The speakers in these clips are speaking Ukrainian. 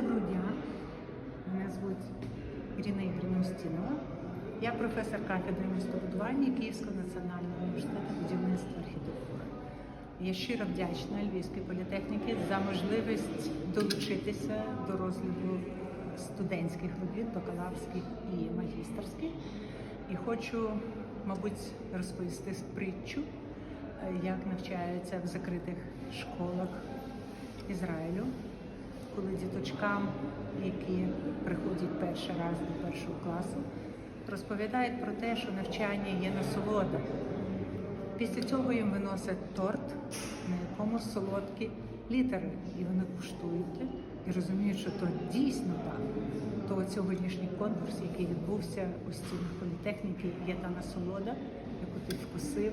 Доброго дня. Мене звуть Ірина Ігорівна Устінова. Я професор кафедри містобудування Київського національного університету будівництва архітектури. Я щиро вдячна Львівській політехніці за можливість долучитися до розгляду студентських робіт, бакалаврських і магістерських. І хочу, мабуть, розповісти притчу, е, як навчаються в закритих школах Ізраїлю коли діточкам, які приходять перший раз до першого класу, розповідають про те, що навчання є насолода. Після цього їм виносять торт, на якому солодкі літери, і вони куштують і розуміють, що то дійсно так. То сьогоднішній конкурс, який відбувся у стінах політехніки, є та насолода, яку ти вкусив,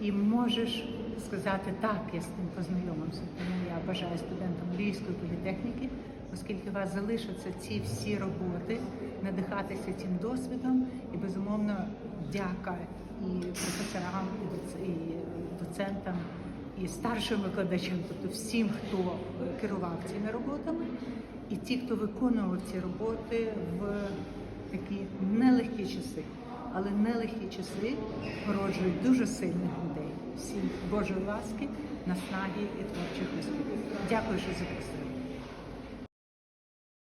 і можеш сказати так, я з тим познайомився. Тому я бажаю студентам Львівської політехніки, оскільки у вас залишаться ці всі роботи, надихатися цим досвідом і безумовно дяка і професорам, і доцентам, і старшим викладачам, тобто всім, хто керував цими роботами, і ті, хто виконував ці роботи в такі нелегкі часи. Але нелегкі часи породжують дуже сильних людей. Всім Божої ласки, наснаги і творчих успіхів. Дякую, що запросили.